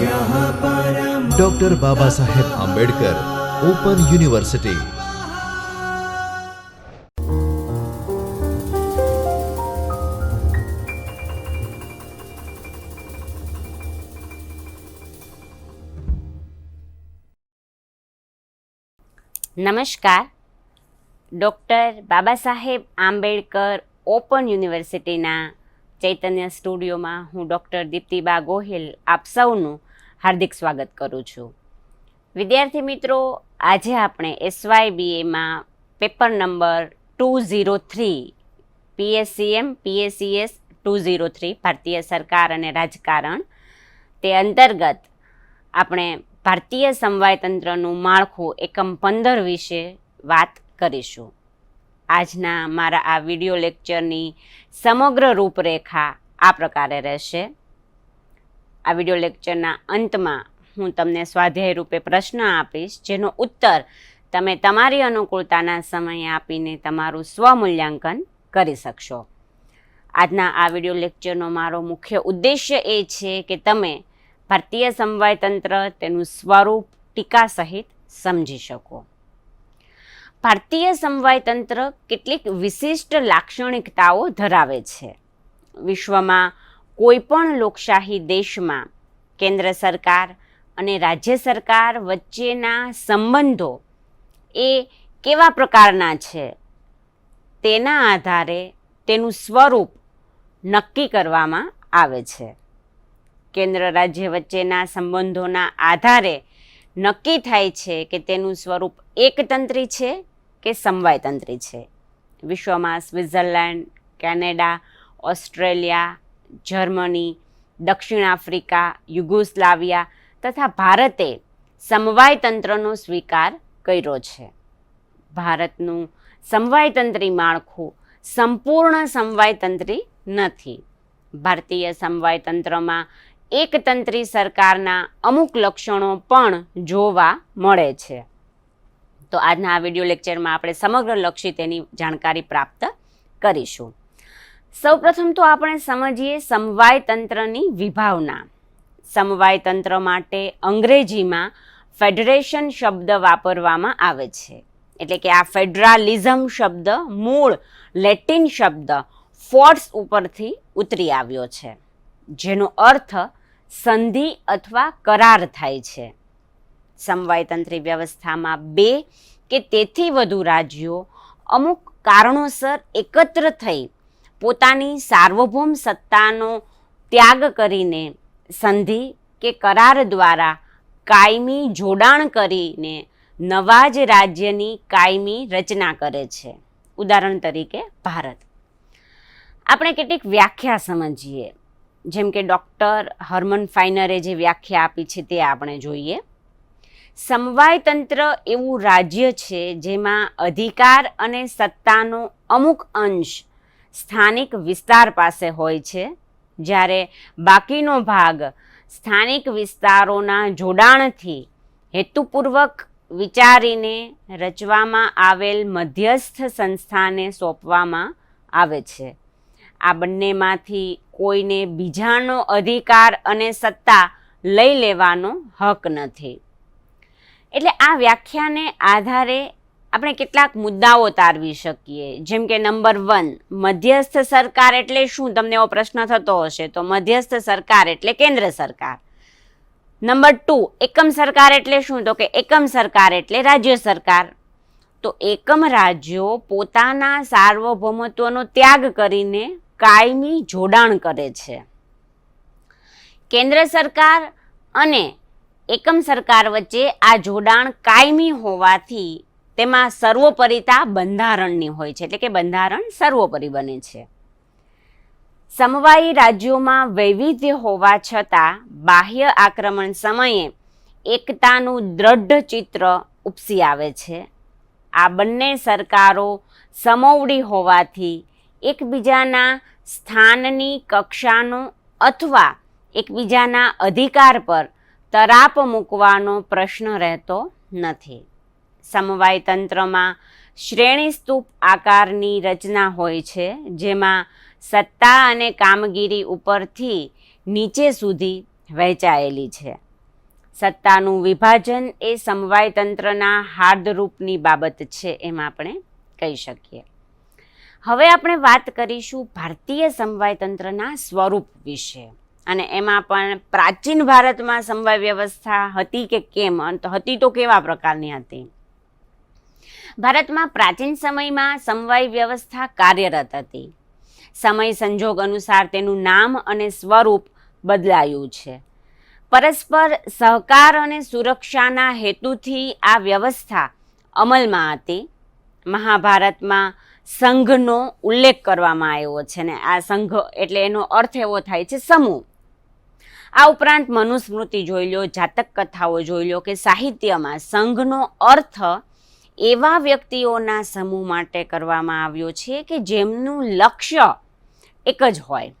Doctor Baba Saheb Ambedkar open university નમસ્કાર. Doctor Baba Saheb Ambedkar open યુનિવર્સિટીના ચૈતન્ય સ્ટુડિયોમાં હું ડૉક્ટર દીપ્તિબા ગોહિલ આપ સૌનું હાર્દિક સ્વાગત કરું છું. વિદ્યાર્થી મિત્રો, આજે આપણે એસવાયબીએમાં paper number two zero three PSCM PSCS two zero three, ભારતીય સરકાર અને રાજકારણ, તે અંતર્ગત આપણે ભારતીય સમવાયતંત્રનું માળખું એકમ પંદર વિશે વાત કરીશું. આજના મારા આ વિડિયો લેક્ચરની સમગ્ર રૂપરેખા આ પ્રકારે રહેશે. આ વિડિયો લેક્ચરના અંતમાં હું તમને સ્વાધ્યાય રૂપે પ્રશ્ન આપીશ, જેનો ઉત્તર તમે તમારી અનુકૂળતાના સમયે આપીને તમારું સ્વમૂલ્યાંકન કરી શકશો. આજના આ વિડિયો લેક્ચરનો મારો મુખ્ય ઉદ્દેશ્ય એ છે કે તમે ભારતીય સમવાયતંત્ર તેનું સ્વરૂપ ટીકા સહિત સમજી શકો. ભારતીય સમવાયતંત્ર કેટલીક વિશિષ્ટ લાક્ષણિકતાઓ ધરાવે છે. વિશ્વમાં કોઈ પણ લોકશાહી દેશમાં કેન્દ્ર સરકાર અને રાજ્ય સરકાર વચ્ચેના સંબંધો એ કેવા પ્રકારના છે તેના આધારે તેનું સ્વરૂપ નક્કી કરવામાં આવે છે. કેન્દ્ર રાજ્ય વચ્ચેના સંબંધોના આધારે નક્કી થાય છે કે તેનું સ્વરૂપ એકતંત્રી છે કે સમવાયતંત્રી છે. વિશ્વમાં સ્વિટ્ઝરલેન્ડ, કેનેડા, ઓસ્ટ્રેલિયા જર્મની, દક્ષિણ આફ્રિકા, યુગોસ્લાવિયા તથા ભારતે સમવાયતંત્રનો સ્વીકાર કર્યો છે. ભારતનું સમવાયતંત્રી માળખું સંપૂર્ણ સમવાયતંત્રી નથી. ભારતીય સમવાયતંત્રમાં એકતંત્રી સરકારના અમુક લક્ષણો પણ જોવા મળે છે. તો આજના આ વીડિયો લેક્ચરમાં આપણે સમગ્ર લક્ષી તેની જાણકારી પ્રાપ્ત કરીશું. સૌપ્રથમ તો આપણે સમજીએ સમવાય તંત્રની વિભાવના. સમવાય તંત્ર માટે અંગ્રેજીમાં ફેડરેશન શબ્દ વાપરવામાં આવે છે. એટલે કે આ ફેડરાલિઝમ શબ્દ મૂળ લેટિન શબ્દ ફોર્સ ઉપરથી ઉતરી આવ્યો છે. જેનો અર્થ સંધિ અથવા કરાર થાય છે. સમવાયતંત્રી વ્યવસ્થામાં બે કે તેથી વધુ રાજ્યો અમુક કારણોસર એકત્ર થઈ પોતાની સાર્વભૌમ સત્તાનો ત્યાગ કરીને સંધિ કે કરાર દ્વારા કાયમી જોડાણ કરીને નવા જ રાજ્યની કાયમી રચના કરે છે. ઉદાહરણ તરીકે ભારત. આપણે કેટલીક વ્યાખ્યા સમજીએ. જેમ કે ડૉક્ટર હર્મન ફાઇનરે જે વ્યાખ્યા આપી છે તે આપણે જોઈએ. સમવાયતંત્ર એવું રાજ્ય છે જેમાં અધિકાર અને સત્તાનો અમુક અંશ સ્થાનિક વિસ્તાર પાસે હોય છે, જ્યારે બાકીનો ભાગ સ્થાનિક વિસ્તારોના જોડાણથી હેતુપૂર્વક વિચારીને રચવામાં આવેલ મધ્યસ્થ સંસ્થાને સોંપવામાં આવે છે. આ બંનેમાંથી કોઈને બીજાનો અધિકાર અને સત્તા લઈ લેવાનો હક નથી. એટલે આ વ્યાખ્યાને આધારે આપણે કેટલાક મુદ્દાઓ તારવી શકીએ. જેમ કે નંબર વન મધ્યસ્થ સરકાર એટલે શું? તમને એવો પ્રશ્ન થતો હશે, તો મધ્યસ્થ સરકાર એટલે કેન્દ્ર સરકાર. નંબર ટુ એકમ સરકાર એટલે શું? તો કે એકમ સરકાર એટલે રાજ્ય સરકાર. તો એકમ રાજ્યો પોતાના સાર્વભૌમત્વનો ત્યાગ કરીને કાયમી જોડાણ કરે છે. કેન્દ્ર સરકાર અને એકમ સરકાર વચ્ચે આ જોડાણ કાયમી હોવાથી તેમાં સર્વોપરિતા બંધારણની હોય છે. એટલે કે બંધારણ સર્વોપરી બને છે. સમવાયી રાજ્યોમાં વૈવિધ્ય હોવા છતાં બાહ્ય આક્રમણ સમયે એકતાનું દ્રઢ ચિત્ર ઉપસી આવે છે. આ બંને સરકારો સમોવડી હોવાથી એકબીજાના સ્થાનની કક્ષાનો અથવા એકબીજાના અધિકાર પર તરાપ મૂકવાનો પ્રશ્ન રહેતો નથી. સમવાય તંત્રમાં શ્રેણી સ્તૂપ આકારની રચના હોય છે, જેમાં સત્તા અને કામગીરી ઉપરથી નીચે સુધી વહેંચાયેલી છે. સત્તાનું વિભાજન એ સમવાય તંત્રના હાર્દરૂપની બાબત છે એમ આપણે કહી શકીએ. હવે આપણે વાત કરીશું ભારતીય સમવાય તંત્રના સ્વરૂપ વિશે. અને એમાં પણ પ્રાચીન ભારતમાં સમવાય વ્યવસ્થા હતી કે કેમ? હતી તો કેવા પ્રકારની હતી? ભારતમાં પ્રાચીન સમયમાં સમવાય વ્યવસ્થા કાર્યરત હતી. સમય સંજોગ અનુસાર તેનું નામ અને સ્વરૂપ બદલાયું છે. પરસ્પર સહકાર અને સુરક્ષાના હેતુથી આ વ્યવસ્થા અમલમાં હતી. મહાભારતમાં સંઘનો ઉલ્લેખ કરવામાં આવ્યો છે ને, આ સંઘ એટલે એનો અર્થ એવો થાય છે સમૂહ. આ ઉપરાંત મનુસ્મૃતિ જોઈ લો, જાતક કથાઓ જોઈ લો કે સાહિત્યમાં સંઘનો અર્થ એવા વ્યક્તિઓના સમૂહ માટે કરવામાં આવ્યો છે કે જેમનું લક્ષ્ય એક જ હોય.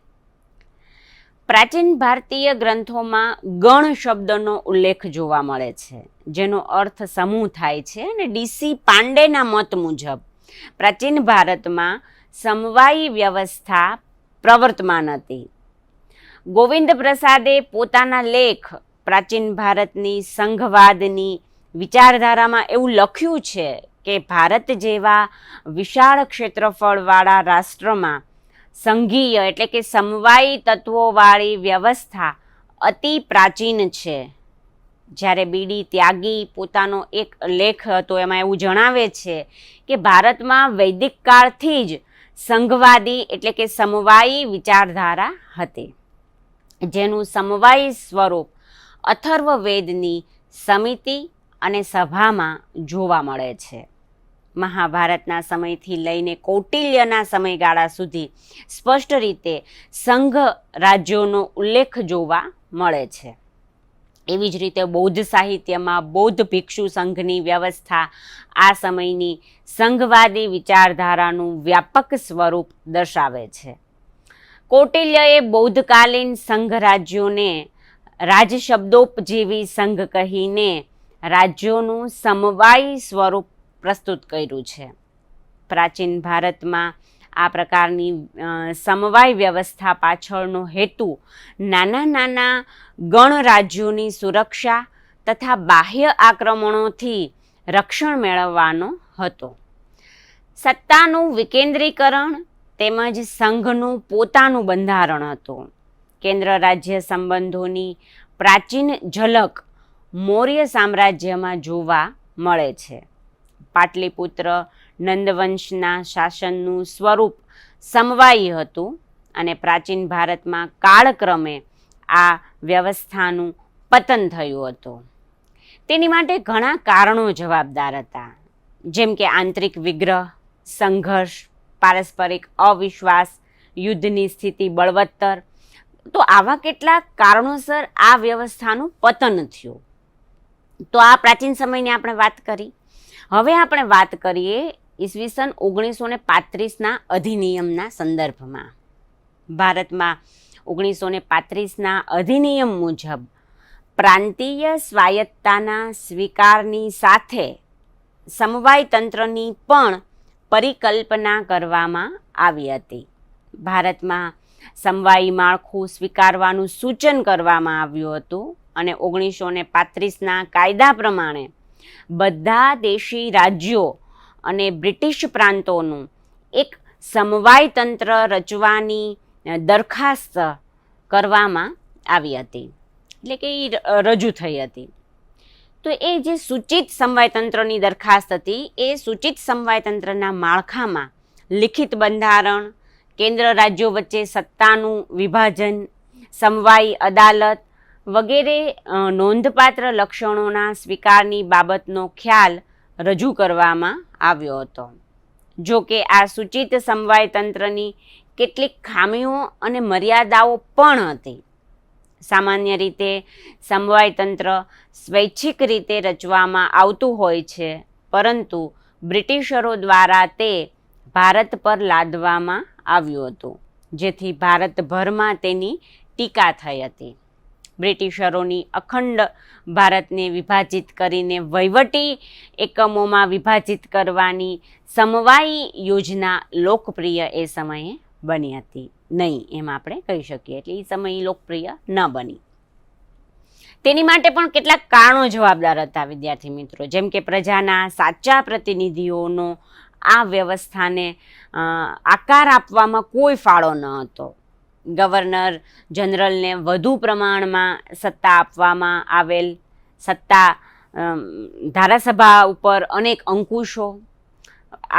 પ્રાચીન ભારતીય ગ્રંથોમાં ગણ શબ્દનો ઉલ્લેખ જોવા મળે છે, જેનો અર્થ સમૂહ થાય છે અને ડીસી પાંડેના મત મુજબ પ્રાચીન ભારતમાં સમવાયી વ્યવસ્થા પ્રવર્તમાન હતી. ગોવિંદ પ્રસાદે પોતાના લેખ પ્રાચીન ભારતની સંઘવાદની વિચારધારામાં એવું લખ્યું છે કે ભારત જેવા વિશાળ ક્ષેત્રફળવાળા રાષ્ટ્રમાં સંઘીય એટલે કે સમવાયી તત્વોવાળી વ્યવસ્થા અતિ પ્રાચીન છે. જ્યારે બીડી ત્યાગી પોતાનો એક લેખ હતો, એમાં એવું જણાવે છે કે ભારતમાં વૈદિક કાળથી જ સંઘવાદી એટલે કે સમવાયી વિચારધારા હતી. જેનું સમવાયી સ્વરૂપ અથર્વવેદની સમિતિ અને સભામાં જોવા મળે છે. મહાભારતના સમયથી લઈને કૌટિલ્યના સમયગાળા સુધી સ્પષ્ટ રીતે સંઘ રાજ્યોનો ઉલ્લેખ જોવા મળે છે. એવી જ રીતે બૌદ્ધ સાહિત્યમાં બૌદ્ધ ભિક્ષુ સંઘની વ્યવસ્થા આ સમયની સંઘવાદી વિચારધારાનું વ્યાપક સ્વરૂપ દર્શાવે છે. કૌટિલ્યએ બૌદ્ધકાલીન સંઘ રાજ્યોને રાજશબ્દોપજીવી સંઘ કહીને રાજ્યોનું સમવાયી સ્વરૂપ પ્રસ્તુત કર્યું છે. પ્રાચીન ભારતમાં આ પ્રકારની સમવાય વ્યવસ્થા પાછળનો હેતુ નાના નાના ગણરાજ્યોની સુરક્ષા તથા બાહ્ય આક્રમણોથી રક્ષણ મેળવવાનો હતો. સત્તાનું વિકેન્દ્રીકરણ તેમજ સંઘનું પોતાનું બંધારણ હતું. કેન્દ્ર રાજ્ય સંબંધોની પ્રાચીન ઝલક મૌર્ય સામ્રાજ્યમાં જોવા મળે છે. પાટલીપુત્ર નંદવંશના શાસનનું સ્વરૂપ સમવાયી હતું અને પ્રાચીન ભારતમાં કાળક્રમે આ વ્યવસ્થાનું પતન થયું હતું. તેની માટે ઘણા કારણો જવાબદાર હતા. જેમ કે આંતરિક વિગ્રહ, સંઘર્ષ, પારસ્પરિક અવિશ્વાસ, યુદ્ધની સ્થિતિ બળવત્તર. તો આવા કેટલાક કારણોસર આ વ્યવસ્થાનું પતન થયું. તો આ પ્રાચીન સમયની આપણે વાત કરી. હવે આપણે વાત કરીએ ઈસવીસન ઓગણીસો ને પાંત્રીસના અધિનિયમના સંદર્ભમાં. ભારતમાં ઓગણીસો ને પાંત્રીસના અધિનિયમ મુજબ પ્રાંતીય સ્વાયત્તાના સ્વીકારની સાથે સમવાય તંત્રની પણ પરિકલ્પના કરવામાં આવી હતી. ભારતમાં સમવાયી માળખું સ્વીકારવાનું સૂચન કરવામાં આવ્યું હતું. અને ઓગણીસો ને પાંત્રીસના કાયદા પ્રમાણે બધા દેશી રાજ્યો અને બ્રિટિશ પ્રાંતોનું એક સમવાય તંત્ર રચવાની દરખાસ્ત કરવામાં આવી હતી. એટલે કે એ રજૂ થઈ હતી. તો એ જે સૂચિત સમવાય તંત્રની દરખાસ્ત હતી, એ સૂચિત સમવાય તંત્રના માળખામાં લિખિત બંધારણ, કેન્દ્ર રાજ્યો વચ્ચે સત્તાનું વિભાજન, સમવાય અદાલત વગેરે નોંધપાત્ર લક્ષણોના સ્વીકારની બાબતનો ખ્યાલ રજૂ કરવામાં આવ્યો હતો. જો કે આ સૂચિત સમવાય તંત્રની કેટલીક ખામીઓ અને મર્યાદાઓ પણ હતી. સામાન્ય રીતે સમવાય તંત્ર સ્વૈચ્છિક રીતે રચવામાં આવતું હોય છે, પરંતુ બ્રિટિશરો દ્વારા તે ભારત પર લાદવામાં આવ્યું હતું, જેથી ભારતભરમાં તેની ટીકા થઈ હતી. બ્રિટિશરોની અખંડ ભારતને વિભાજિત કરીને વહીવટી એકમોમાં વિભાજિત કરવાની સમવાયી યોજના લોકપ્રિય એ સમયે બની હતી. નહીં, એમ આપણે કહી શકીએ. એટલે એ સમયે લોકપ્રિય ન બની. તેની માટે પણ કેટલાક કારણો જવાબદાર હતા, વિદ્યાર્થી મિત્રો. જેમ કે પ્રજાના સાચા પ્રતિનિધિઓનો આ વ્યવસ્થાને આકાર આપવામાં કોઈ ફાળો ન હતો. ગવર્નર જનરલને વધુ પ્રમાણમાં સત્તા આપવામાં આવેલ સત્તા ધારાસભા ઉપર અનેક અંકુશો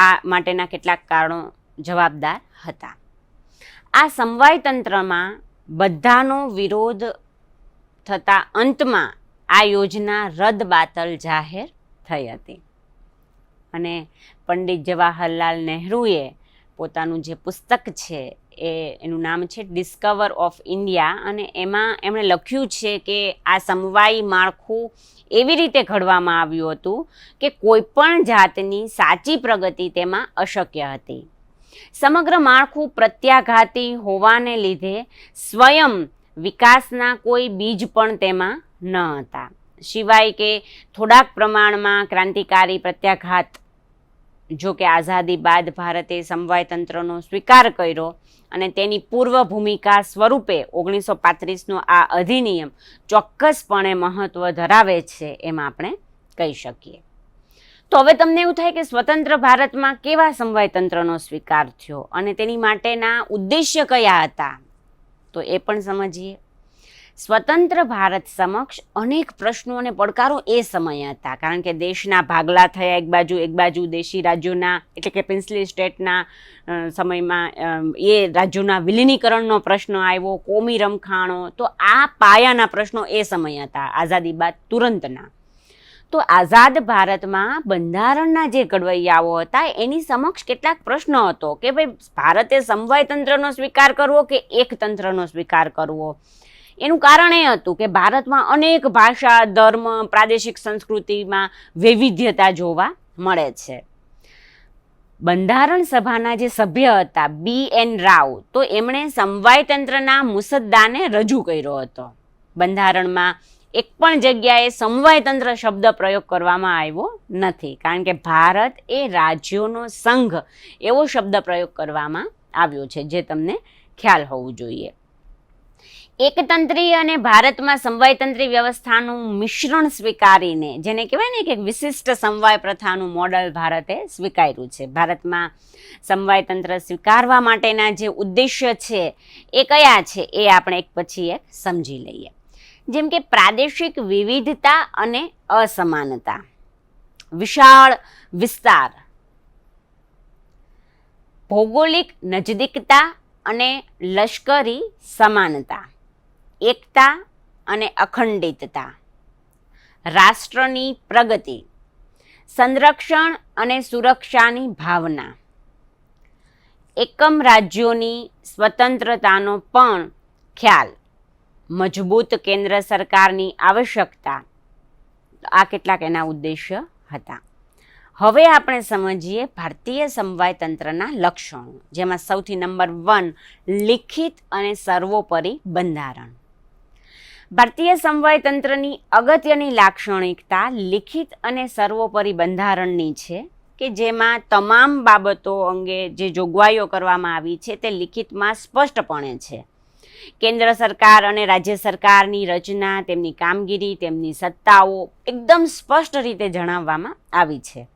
આ માટેના કેટલાક કારણો જવાબદાર હતા. આ સમવાય તંત્રમાં બધાનો વિરોધ થતા અંતમાં આ યોજના રદબાતલ જાહેર થઈ હતી. અને પંડિત જવાહરલાલ નહેરુએ પોતાનું જે પુસ્તક છે એ એનું નામ છે ડિસ્કવર ઓફ ઇન્ડિયા અને એમાં એમણે લખ્યું છે કે આ સમવાયી માળખું એવી રીતે ઘડવામાં આવ્યું હતું કે કોઈ પણ જાતની સાચી પ્રગતિ તેમાં અશક્ય હતી. સમગ્ર માળખું પ્રત્યાઘાતી હોવાને લીધે સ્વયં વિકાસના કોઈ બીજ પણ તેમાં ન હતા. સિવાય કે થોડાક પ્રમાણમાં ક્રાંતિકારી પ્રત્યાઘાત જો કે આઝાદી બાદ ભારતે સમવાય તંત્રનો સ્વીકાર કર્યો અને તેની પૂર્વ ભૂમિકા સ્વરૂપે ઓગણીસો પાંત્રીસનો આ અધિનિયમ ચોક્કસપણે મહત્ત્વ ધરાવે છે એમ આપણે કહી શકીએ. તો હવે તમને એવું થાય કે સ્વતંત્ર ભારતમાં કેવા સમવાય તંત્રનો સ્વીકાર થયો અને તેની માટેના ઉદ્દેશ્ય કયા હતા? તો એ પણ સમજીએ. સ્વતંત્ર ભારત સમક્ષ અનેક પ્રશ્નો અને પડકારો એ સમય હતા. કારણ કે દેશના ભાગલા થયા એક બાજુ એક બાજુ દેશી રાજ્યોના, એટલે કે પેન્સિલી સ્ટેટના સમયમાં એ રાજ્યોના વિલીનીકરણનો પ્રશ્ન આવ્યો, કોમી રમખાણો, તો આ પાયાના પ્રશ્નો એ સમય હતા, આઝાદી બાદ તુરંતના. તો આઝાદ ભારતમાં બંધારણના જે ઘડવૈયાઓ હતા, એની સમક્ષ કેટલાક પ્રશ્નો હતો કે ભાઈ, ભારતે સમવાય તંત્રનો સ્વીકાર કરવો કે એક તંત્રનો સ્વીકાર કરવો? એનું કારણ એ હતું કે ભારતમાં અનેક ભાષા, ધર્મ, પ્રાદેશિક સંસ્કૃતિમાં વૈવિધ્યતા જોવા મળે છે. બંધારણ સભાના જે સભ્ય હતા, બી એન રાવ, તો એમણે સમવાય તંત્રના મુસદ્દાને રજૂ કર્યો હતો. બંધારણમાં એક પણ જગ્યાએ સમવાય તંત્ર શબ્દ પ્રયોગ કરવામાં આવ્યો નથી, કારણ કે ભારત એ રાજ્યોનો સંઘ એવો શબ્દ પ્રયોગ કરવામાં આવ્યો છે, જે તમને ખ્યાલ હોવું જોઈએ. એકતંત્રી અને ભારતમાં સમવાયતંત્રી વ્યવસ્થાનું મિશ્રણ સ્વીકારીને, જેને કહેવાય ને કે વિશિષ્ટ સમવાય પ્રથાનું મોડલ ભારતે સ્વીકાર્યું છે. ભારતમાં સમવાયતંત્ર સ્વીકારવા માટેના જે ઉદ્દેશ્ય છે, એ કયા છે, એ આપણે એક પછી એક સમજી લઈએ. જેમ કે પ્રાદેશિક વિવિધતા અને અસમાનતા. વિશાળ વિસ્તાર. ભૌગોલિક નજદીકતા અને લશ્કરી સમાનતા. એકતા અને અખંડિતતા. રાષ્ટ્રની પ્રગતિ, સંરક્ષણ અને સુરક્ષાની ભાવના. એકમ રાજ્યોની સ્વતંત્રતાનો પણ ખ્યાલ, મજબૂત કેન્દ્ર સરકારની આવશ્યકતા. આ કેટલાક એના ઉદ્દેશ્ય હતા. હવે આપણે સમજીએ ભારતીય સમવાય તંત્રના લક્ષણો, જેમાં સૌથી નંબર વન લિખિત અને સર્વોપરી બંધારણ. ભારતીય સમવાય તંત્રની અગત્યની લાક્ષણિકતા લિખિત અને સર્વોપરી બંધારણની છે કે જેમાં તમામ બાબતો અંગે જે જોગવાઈઓ કરવામાં આવી છે તે લિખિતમાં સ્પષ્ટપણે છે. કેન્દ્ર સરકાર અને રાજ્ય સરકારની રચના, તેમની કામગીરી, તેમની સત્તાઓ એકદમ સ્પષ્ટ રીતે જણાવવામાં આવી છે.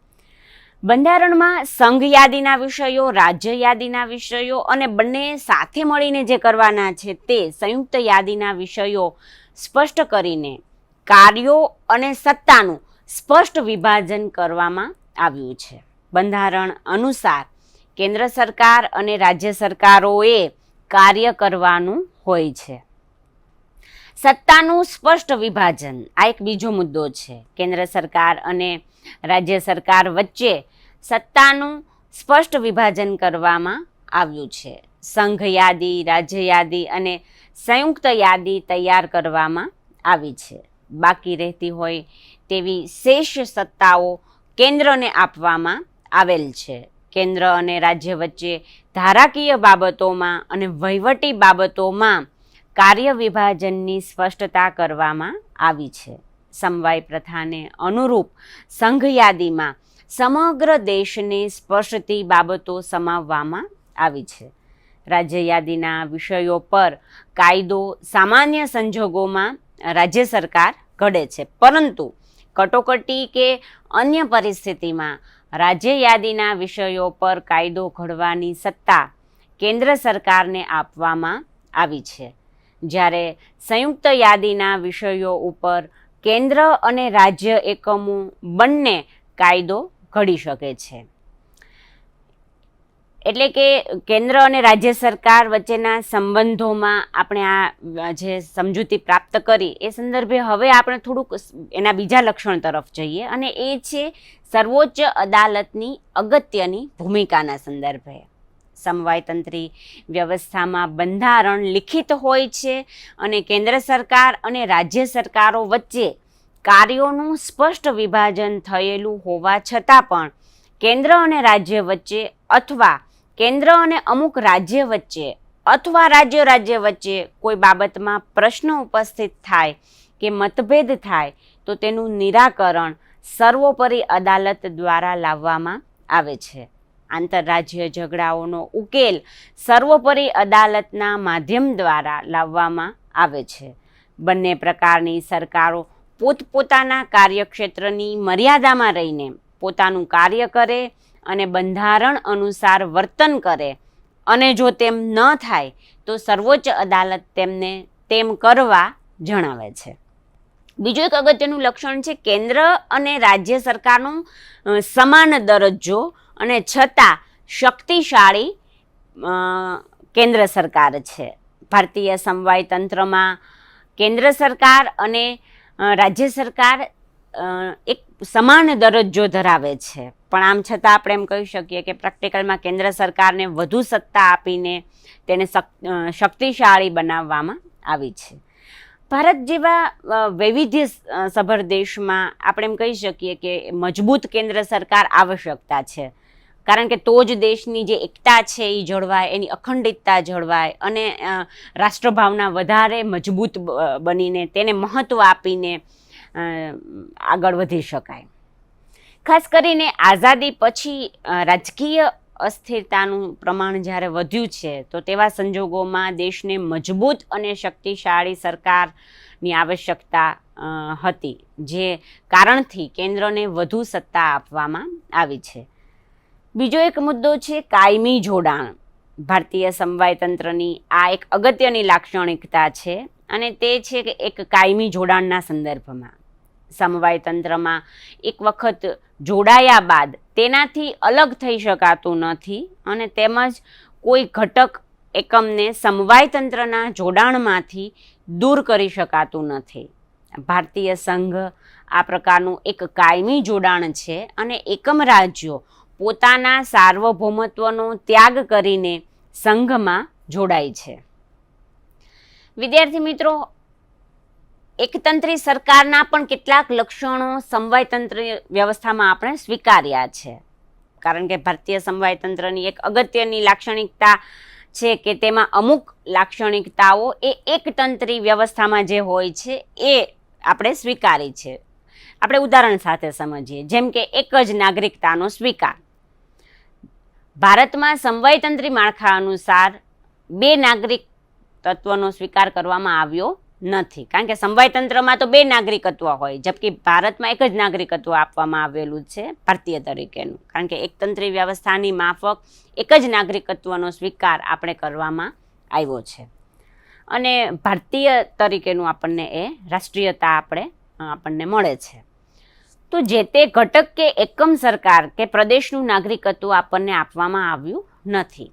બંધારણમાં સંઘ યાદીના વિષયો, રાજ્ય યાદીના વિષયો અને બંને સાથે મળીને જે કરવાના છે તે સંયુક્ત યાદીના વિષયો સ્પષ્ટ કરીને કાર્યો અને સત્તાનું સ્પષ્ટ વિભાજન કરવામાં આવ્યું છે. બંધારણ અનુસાર કેન્દ્ર સરકાર અને રાજ્ય સરકારોએ કાર્ય કરવાનું હોય છે. સત્તાનું સ્પષ્ટ વિભાજન આ એક બીજો મુદ્દો છે. કેન્દ્ર સરકાર અને રાજ્ય સરકાર વચ્ચે સત્તાનું સ્પષ્ટ વિભાજન કરવામાં આવ્યું છે. સંઘ યાદી, રાજ્ય યાદી અને સંયુક્ત યાદી તૈયાર કરવામાં આવી છે. બાકી રહેતી હોય તેવી શેષ સત્તાઓ કેન્દ્રને આપવામાં આવેલ છે. કેન્દ્ર અને રાજ્ય વચ્ચે ધારાકીય બાબતોમાં અને વહીવટી બાબતોમાં કાર્ય વિભાજનની સ્પષ્ટતા કરવામાં આવી છે. સમવાય પ્રથાને અનુરૂપ સંઘ યાદીમાં સમગ્ર દેશને સ્પર્શતી બાબતો સમાવવામાં આવી છે. રાજ્ય યાદીના વિષયો પર કાયદો સામાન્ય સંજોગોમાં રાજ્ય સરકાર ઘડે છે. પરંતુ કટોકટી કે અન્ય પરિસ્થિતિમાં રાજ્ય યાદીના વિષયો પર કાયદો ઘડવાની સત્તા કેન્દ્ર સરકારને આપવામાં આવી છે. જ્યારે સંયુક્ત યાદીના વિષયો ઉપર કેન્દ્ર અને રાજ્ય એકમો બંને કાયદો ઘડી શકે છે. એટલે કે કેન્દ્ર અને રાજ્ય સરકાર વચ્ચેના સંબંધોમાં આપણે આ જે સમજૂતી પ્રાપ્ત કરી, એ સંદર્ભે હવે આપણે થોડુંક એના બીજા લક્ષણ તરફ જઈએ અને એ છે સર્વોચ્ચ અદાલતની અગત્યની ભૂમિકાના સંદર્ભે. સમવાયતંત્રી વ્યવસ્થામાં બંધારણ લિખિત હોય છે અને કેન્દ્ર સરકાર અને રાજ્ય સરકારો વચ્ચે કાર્યોનું સ્પષ્ટ વિભાજન થયેલું હોવા છતાં પણ કેન્દ્ર અને રાજ્ય વચ્ચે અથવા કેન્દ્ર અને અમુક રાજ્ય વચ્ચે અથવા રાજ્ય રાજ્ય વચ્ચે કોઈ બાબતમાં પ્રશ્ન ઉપસ્થિત થાય કે મતભેદ થાય, તો તેનું નિરાકરણ સર્વોપરી અદાલત દ્વારા લાવવામાં આવે છે. આંતરરાજ્ય ઝઘડાઓનો ઉકેલ સર્વોપરી અદાલતના માધ્યમ દ્વારા લાવવામાં આવે છે. બંને પ્રકારની સરકારો પોતપોતાના કાર્યક્ષેત્રની મર્યાદામાં રહીને પોતાનું કાર્ય કરે અને બંધારણ અનુસાર વર્તન કરે. અને જો તેમ ન થાય, તો સર્વોચ્ચ અદાલત તેમને તેમ કરવા જણાવે છે. બીજું એક અગત્યનું લક્ષણ છે કેન્દ્ર અને રાજ્ય સરકારનો સમાન દરજ્જો અને છતાં શક્તિશાળી કેન્દ્ર સરકાર છે. ભારતીય સમવાય તંત્રમાં કેન્દ્ર સરકાર અને રાજ્ય સરકાર એક સમાન દરજ્જો ધરાવે છે. પણ આમ છતાં આપણે એમ કહી શકીએ કે પ્રેક્ટિકલમાં કેન્દ્ર સરકારને વધુ સત્તા આપીને તેને શક્તિશાળી બનાવવામાં આવી છે. ભારત જેવા વૈવિધ્ય સભર દેશમાં આપણે એમ કહી શકીએ કે મજબૂત કેન્દ્ર સરકાર આવશ્યકતા છે. કારણ કે તો જ દેશની જે એકતા છે એ જળવાય, એની અખંડિતતા જળવાય અને રાષ્ટ્રભાવના વધારે મજબૂત બનીને તેને મહત્ત્વ આપીને આગળ વધી શકાય. ખાસ કરીને આઝાદી પછી રાજકીય અસ્થિરતાનું પ્રમાણ જ્યારે વધ્યું છે, તો તેવા સંજોગોમાં દેશને મજબૂત અને શક્તિશાળી સરકારની આવશ્યકતા હતી, જે કારણથી કેન્દ્રને વધુ સત્તા આપવામાં આવી છે. બીજો એક મુદ્દો છે કાયમી જોડાણ. ભારતીય સમવાય તંત્રની આ એક અગત્યની લાક્ષણિકતા છે અને તે છે કે એક કાયમી જોડાણના સંદર્ભમાં. સમવાય તંત્રમાં એક વખત જોડાયા બાદ તેનાથી અલગ થઈ શકાતું નથી અને તેમજ કોઈ ઘટક એકમને સમવાય તંત્રના જોડાણમાંથી દૂર કરી શકાતું નથી. ભારતીય સંઘ આ પ્રકારનું એક કાયમી જોડાણ છે અને એકમ રાજ્યો પોતાના સાર્વભૌમત્વનો ત્યાગ કરીને સંઘમાં જોડાય છે. વિદ્યાર્થી મિત્રો એકતંત્રી સરકારના પણ કેટલાક લક્ષણો સમવાયતંત્ર વ્યવસ્થામાં આપણે સ્વીકાર્યા છે. કારણ કે ભારતીય સમવાયતંત્રની એક અગત્યની લાક્ષણિકતા છે કે તેમાં અમુક લાક્ષણિકતાઓ એ એકતંત્રી વ્યવસ્થામાં જે હોય છે એ આપણે સ્વીકારી છે. આપણે ઉદાહરણ સાથે સમજીએ, જેમ કે એક જ નાગરિકતાનો સ્વીકાર. ભારતમાં સમવાયતંત્રી માળખા અનુસાર બે નાગરિક તત્વનો સ્વીકાર કરવામાં આવ્યો નથી. કારણ કે સમવાયતંત્રમાં તો બે નાગરિકત્વ હોય. જબકે ભારતમાં એક જ નાગરિકત્વ આપવામાં આવેલું છે, ભારતીય તરીકેનું. કારણ કે એકતંત્રી વ્યવસ્થાની માફક એક જ નાગરિકત્વનો સ્વીકાર આપણે કરવામાં આવ્યો છે. અને ભારતીય તરીકેનું આપણને એ રાષ્ટ્રીયતા આપણે આપણને મળે છે. તો જે તે ઘટક કે એકમ સરકાર કે પ્રદેશનું નાગરિકત્વ આપણને આપવામાં આવ્યું નથી.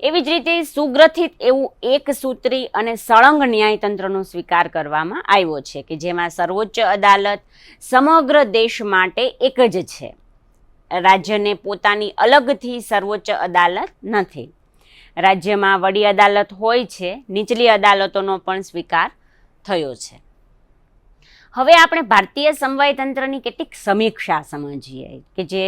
એવી જ રીતે સુગ્રથિત એવું એક સૂત્રી અને સળંગ ન્યાયતંત્રનો સ્વીકાર કરવામાં આવ્યો છે કે જેમાં સર્વોચ્ચ અદાલત સમગ્ર દેશ માટે એક જ છે. રાજ્યને પોતાની અલગથી સર્વોચ્ચ અદાલત નથી. રાજ્યમાં વડી અદાલત હોય છે, નીચલી અદાલતોનો પણ સ્વીકાર થયો છે. હવે આપણે ભારતીય સમવાયતંત્રની કેટલીક સમીક્ષા સમજીએ કે જે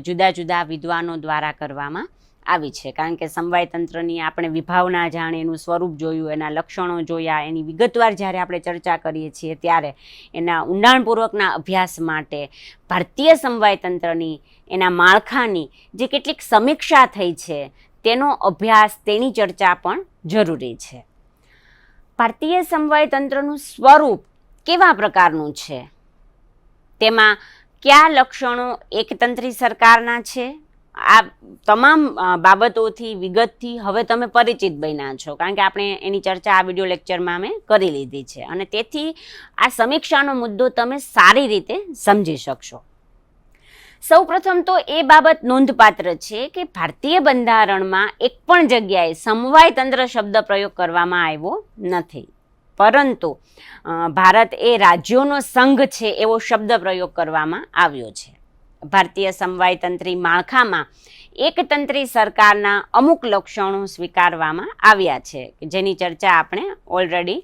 જુદા જુદા વિદ્વાનો દ્વારા કરવામાં આવી છે. કારણ કે સમવાયતંત્રની આપણે વિભાવના જાણે એનું સ્વરૂપ જોયું, એના લક્ષણો જોયા, એની વિગતવાર જ્યારે આપણે ચર્ચા કરીએ છીએ ત્યારે એના ઊંડાણપૂર્વકના અભ્યાસ માટે ભારતીય સમવાયતંત્રની, એના માળખાની જે કેટલીક સમીક્ષા થઈ છે, તેનો અભ્યાસ, તેની ચર્ચા પણ જરૂરી છે. ભારતીય સમવાય તંત્રનું સ્વરૂપ કેવા પ્રકારનું છે? તેમાં કયા લક્ષણો એકતંત્રી સરકારના છે? આ તમામ બાબતોથી, વિગતથી હવે તમે પરિચિત બન્યા છો, કારણ કે આપણે એની ચર્ચા આ વિડિયો લેક્ચરમાં અમે કરી લીધી છે. અને તેથી આ સમીક્ષાનો મુદ્દો તમે સારી રીતે સમજી શકશો. સૌપ્રથમ તો એ બાબત નોંધપાત્ર છે કે ભારતીય બંધારણમાં એક પણ જગ્યાએ સમવાય તંત્ર શબ્દ પ્રયોગ કરવામાં આવ્યો નથી. પરંતુ ભારત એ રાજ્યોનો સંઘ છે એવો શબ્દ પ્રયોગ કરવામાં આવ્યો છે. ભારતીય સમવાયતંત્રી માળખામાં એકતંત્રી સરકારના અમુક લક્ષણો સ્વીકારવામાં આવ્યા છે જેની ચર્ચા આપણે ઓલરેડી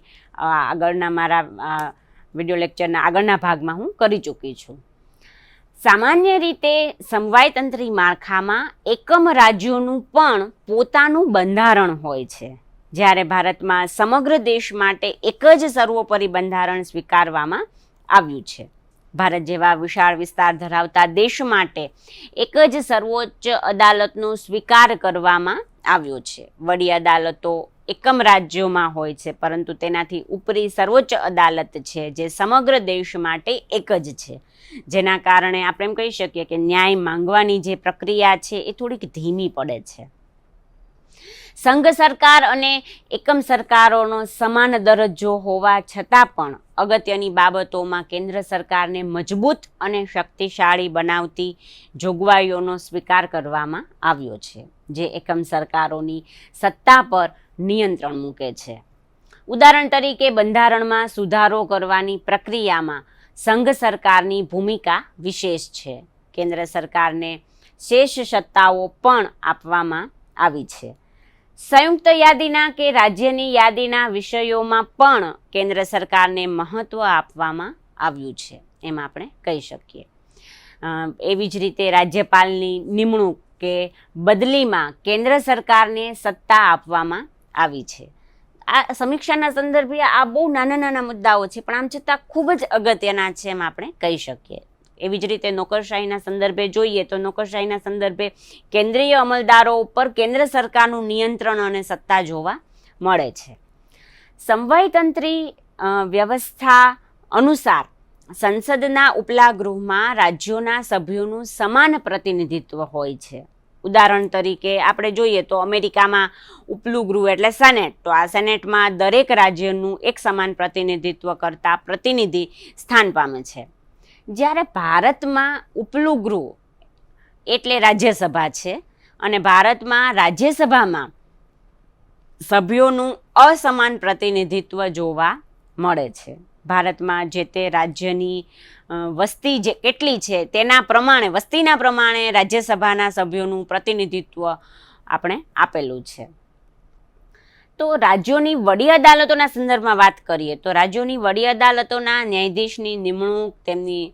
આગળના મારા વીડિયો લેક્ચરના આગળના ભાગમાં હું કરી ચૂકી છું. સામાન્ય રીતે સમવાયતંત્રી માળખામાં એકમ રાજ્યોનું પણ પોતાનું બંધારણ હોય છે. જ્યારે ભારતમાં સમગ્ર દેશ માટે એક જ સર્વોપરી બંધારણ સ્વીકારવામાં આવ્યું છે. ભારત જેવા વિશાળ વિસ્તાર ધરાવતા દેશ માટે એક જ સર્વોચ્ચ અદાલતનો સ્વીકાર કરવામાં આવ્યો છે. વડી અદાલતો એકમ રાજ્યોમાં હોય છે, પરંતુ તેનાથી ઉપરી સર્વોચ્ચ અદાલત છે, જે સમગ્ર દેશ માટે એક જ છે. જેના કારણે આપણે એમ કહી શકીએ કે ન્યાય માંગવાની જે પ્રક્રિયા છે, એ થોડીક ધીમી પડે છે. સંઘ સરકાર અને એકમ સરકારોનો સમાન દરજ્જો હોવા છતાં પણ અગત્યની બાબતોમાં કેન્દ્ર સરકારને મજબૂત અને શક્તિશાળી બનાવતી જોગવાઈઓનો સ્વીકાર કરવામાં આવ્યો છે, જે એકમ સરકારોની સત્તા પર નિયંત્રણ મૂકે છે. ઉદાહરણ તરીકે, બંધારણમાં સુધારો કરવાની પ્રક્રિયામાં સંઘ સરકારની ભૂમિકા વિશેષ છે. કેન્દ્ર સરકારને શેષ સત્તાઓ પણ આપવામાં આવી છે. સંયુક્ત યાદીના કે રાજ્યની યાદીના વિષયોમાં પણ કેન્દ્ર સરકારને મહત્ત્વ આપવામાં આવ્યું છે, એમ આપણે કહી શકીએ. એવી જ રીતે રાજ્યપાલની નિમણૂક કે બદલીમાં કેન્દ્ર સરકારને સત્તા આપવામાં આવી છે. આ સમીક્ષાના સંદર્ભે આ બહુ નાના નાના મુદ્દાઓ છે, પણ આમ છતાં ખૂબ જ અગત્યના છે, એમ આપણે કહી શકીએ. એવી જ રીતે નોકરશાહીના સંદર્ભે જોઈએ તો નોકરશાહીના સંદર્ભે કેન્દ્રીય અમલદારો ઉપર કેન્દ્ર સરકારનું નિયંત્રણ અને સત્તા જોવા મળે છે. સમવાયતંત્રી વ્યવસ્થા અનુસાર સંસદના ઉપલા ગૃહમાં રાજ્યોના સભ્યોનું સમાન પ્રતિનિધિત્વ હોય છે. ઉદાહરણ તરીકે આપણે જોઈએ તો અમેરિકામાં ઉપલું ગૃહ એટલે સેનેટ. તો આ સેનેટમાં દરેક રાજ્યનું એક સમાન પ્રતિનિધિત્વ કરતા પ્રતિનિધિ સ્થાન પામે છે. જ્યારે ભારતમાં ઉપલું ગૃહ એટલે રાજ્યસભા છે અને ભારતમાં રાજ્યસભામાં સભ્યોનું અસમાન પ્રતિનિધિત્વ જોવા મળે છે. ભારતમાં જે તે રાજ્યની વસ્તી જે કેટલી છે તેના પ્રમાણે, વસ્તીના પ્રમાણે રાજ્યસભાના સભ્યોનું પ્રતિનિધિત્વ આપણે આપેલું છે. તો રાજ્યોની વડી અદાલતોના સંદર્ભમાં વાત કરીએ, તો રાજ્યોની વડી અદાલતોના ન્યાયાધીશની નિમણૂક તેમની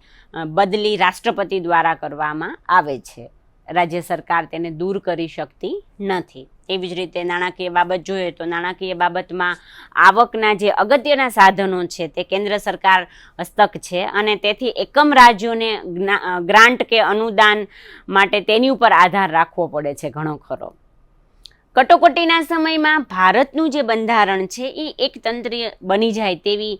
બદલી રાષ્ટ્રપતિ દ્વારા કરવામાં આવે છે. રાજ્ય સરકાર તેને દૂર કરી શકતી નથી. એવી જ રીતે નાણાકીય બાબત જોઈએ તો નાણાકીય બાબતમાં આવકના જે અગત્યના સાધનો છે તે કેન્દ્ર સરકાર હસ્તક છે અને તેથી એકમ રાજ્યોને ગ્રાન્ટ કે અનુદાન માટે તેની ઉપર આધાર રાખવો પડે છે ઘણો ખરો. કટોકટીના સમયમાં ભારતનું જે બંધારણ છે, એ એકતંત્રીય બની જાય તેવી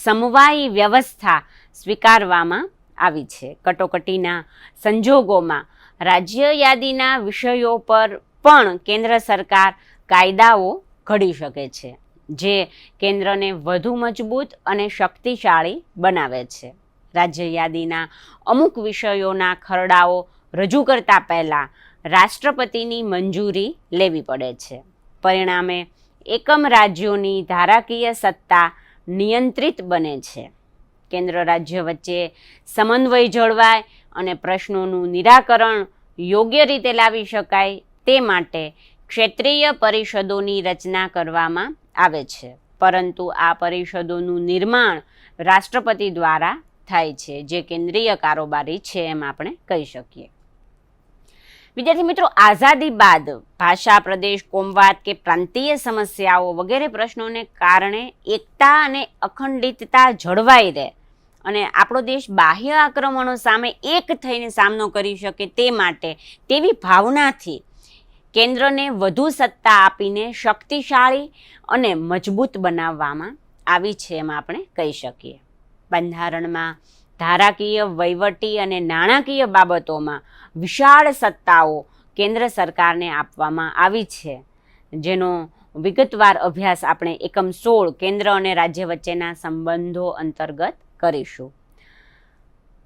સમવાયી વ્યવસ્થા સ્વીકારવામાં આવી છે. કટોકટીના સંજોગોમાં રાજ્ય યાદીના વિષયો પર પણ કેન્દ્ર સરકાર કાયદાઓ ઘડી શકે છે, જે કેન્દ્રને વધુ મજબૂત અને શક્તિશાળી બનાવે છે. રાજ્ય યાદીના અમુક વિષયોના ખરડાઓ રજૂ કરતા પહેલાં રાષ્ટ્રપતિની મંજૂરી લેવી પડે છે. પરિણામે એકમ રાજ્યોની ધારાકીય સત્તા નિયંત્રિત બને છે. કેન્દ્ર રાજ્ય વચ્ચે સમન્વય જળવાય અને પ્રશ્નોનું નિરાકરણ યોગ્ય રીતે લાવી શકાય તે માટે ક્ષેત્રીય પરિષદોની રચના કરવામાં આવે છે. પરંતુ આ પરિષદોનું નિર્માણ રાષ્ટ્રપતિ દ્વારા થાય છે, જે કેન્દ્રીય કારોબારી છે એમ આપણે કહી શકીએ. વિદ્યાર્થી મિત્રો, આઝાદી બાદ ભાષા, પ્રદેશ, કોમવાદ કે પ્રાંતીય સમસ્યાઓ વગેરે પ્રશ્નોને કારણે એકતા અને અખંડિતતા જળવાઈ રહે અને આપણો દેશ બાહ્ય આક્રમણો સામે એક થઈને સામનો કરી શકે તે માટે તેવી ભાવનાથી કેન્દ્રને વધુ સત્તા આપીને શક્તિશાળી અને મજબૂત બનાવવામાં આવી છે એમ આપણે કહી શકીએ. બંધારણમાં ધારાકીય વહીવટી અને નાણાકીય બાબતોમાં વિશાળ સત્તાઓ કેન્દ્ર સરકારને આપવામાં આવી છે. જેનો વિગતવાર અભ્યાસ આપણે એકમ સોળ કેન્દ્ર અને રાજ્ય વચ્ચેના સંબંધો અંતર્ગત કરીશું.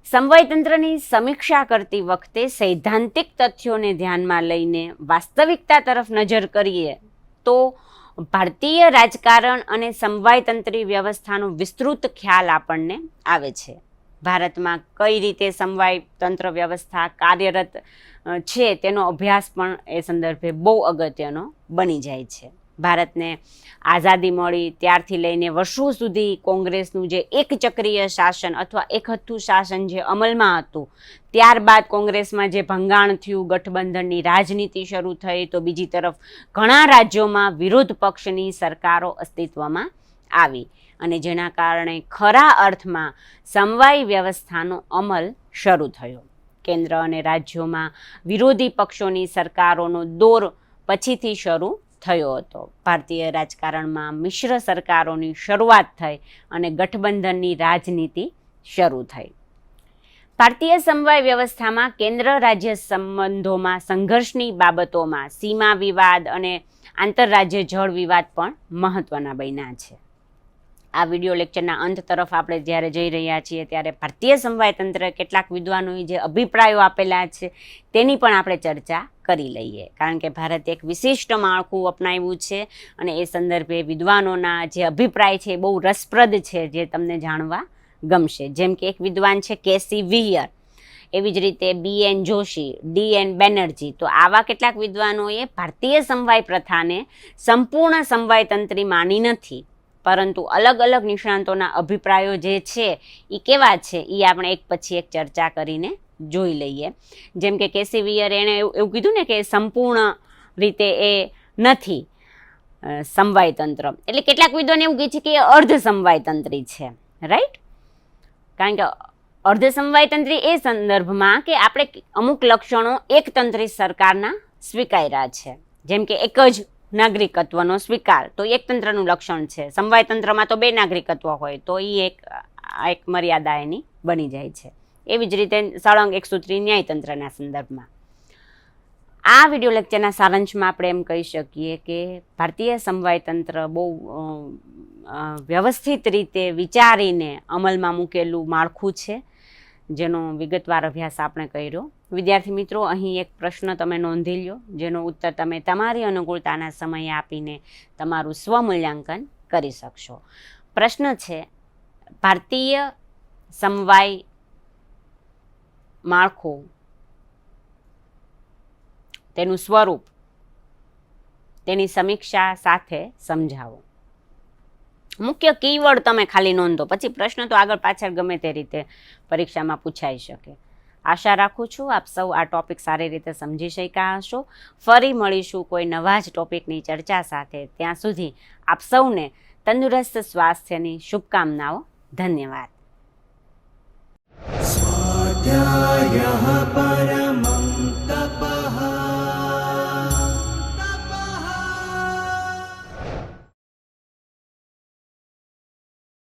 સમવાયતંત્રની સમીક્ષા કરતી વખતે સૈદ્ધાંતિક તથ્યોને ધ્યાનમાં લઈને વાસ્તવિકતા તરફ નજર કરીએ તો ભારતીય રાજકારણ અને સમવાયતંત્રી વ્યવસ્થાનો વિસ્તૃત ખ્યાલ આપણને આવે છે. ભારતમાં કઈ રીતે સમવાય તંત્ર વ્યવસ્થા કાર્યરત છે તેનો અભ્યાસ પણ એ સંદર્ભે બહુ અગત્યનો બની જાય છે. ભારતને આઝાદી મળી ત્યારથી લઈને વર્ષો સુધી કોંગ્રેસનું જે એક ચક્રીય શાસન અથવા એકહથ્થું શાસન જે અમલમાં હતું, ત્યારબાદ કોંગ્રેસમાં જે ભંગાણ થયું, ગઠબંધનની રાજનીતિ શરૂ થઈ, તો બીજી તરફ ઘણા રાજ્યોમાં વિરોધ પક્ષની સરકારો અસ્તિત્વમાં આવી. અને જેના કારણે ખરા અર્થમાં સમવાય વ્યવસ્થાનો અમલ શરૂ થયો. કેન્દ્ર અને રાજ્યોમાં વિરોધી પક્ષોની સરકારોનો દોર પછીથી શરૂ થયો હતો. ભારતીય રાજકારણમાં મિશ્ર સરકારોની શરૂઆત થઈ અને ગઠબંધનની રાજનીતિ શરૂ થઈ. ભારતીય સમવાય વ્યવસ્થામાં કેન્દ્ર રાજ્ય સંબંધોમાં સંઘર્ષની બાબતોમાં સીમા વિવાદ અને આંતરરાજ્ય જળ વિવાદ પણ મહત્વના બન્યા છે. આ વિડિયો લેક્ચરના અંત તરફ આપણે જ્યારે જઈ રહ્યા છીએ, ત્યારે ભારતીય સમવાય તંત્ર કેટલાક વિદ્વાનોએ જે અભિપ્રાયો આપેલા છે, તેની પણ આપણે ચર્ચા કરી લઈએ. કારણ કે ભારતે એક વિશિષ્ટ માળખું અપનાવ્યું છે અને એ સંદર્ભે વિદ્વાનોના જે અભિપ્રાય છે એ બહુ રસપ્રદ છે જે તમને જાણવા ગમશે. જેમ કે એક વિદ્વાન છે કેસી વિહિયર એવી જ રીતે B N Joshi, D N Banerjee. તો આવા કેટલાક વિદ્વાનોએ ભારતીય સમવાય પ્રથાને સંપૂર્ણ સમવાય તંત્રી માની નથી. પરંતુ અલગ અલગ નિષ્ણાંતોના અભિપ્રાયો જે છે એ કેવા છે એ આપણે એક પછી એક ચર્ચા કરીને જોઈ લઈએ. જેમ કે કેસી વિયર એણે એવું કીધું ને કે સંપૂર્ણ રીતે એ નથી સમવાય તંત્ર એટલે કેટલાક વિદ્વાન એવું કહે છે કે અર્ધ સમવાય તંત્રી છે, રાઈટ? કારણ કે અર્ધ સમવાય તંત્રી એ સંદર્ભમાં કે આપણે અમુક લક્ષણો એક તંત્રી સરકારના સ્વીકાર્યા છે. જેમ કે એક જ નાગરિકત્વનો સ્વીકાર. તો એક તંત્રનું લક્ષણ છે. સમવાય તંત્રમાં તો બે નાગરિકત્વ હોય, તો એ એક એક મર્યાદા એની બની જાય છે. એવી જ રીતે સળંગ એકસૂત્રી ન્યાયતંત્રના સંદર્ભમાં. આ વિડિયો લેક્ચરના સારાંશમાં આપણે એમ કહી શકીએ કે ભારતીય સમવાય તંત્ર બહુ વ્યવસ્થિત રીતે વિચારીને અમલમાં મૂકેલું માળખું છે, જેનો વિગતવાર અભ્યાસ આપણે કર્યો. વિદ્યાર્થી મિત્રો, અહીં એક પ્રશ્ન તમે નોંધી લ્યો, જેનો ઉત્તર તમે તમારી અનુકૂળતાના સમયે આપીને તમારું સ્વમૂલ્યાંકન કરી શકશો. પ્રશ્ન છે, ભારતીય સમવાય માળખું તેનું સ્વરૂપ તેની સમીક્ષા સાથે સમજાવો. મુખ્ય કીવર્ડ તમે ખાલી નોંધો, પછી પ્રશ્ન તો આગળ પાછળ ગમે તે રીતે પરીક્ષામાં પૂછાઈ શકે. આશા રાખું છું આપ સૌ આ ટોપિક સારી રીતે સમજી શક્યા હશો. ફરી મળીશું કોઈ નવા જ ટોપિકની ચર્ચા સાથે. ત્યાં સુધી આપ સૌને તંદુરસ્ત સ્વાસ્થ્યની શુભકામનાઓ. ધન્યવાદ. સ્વાધ્યાય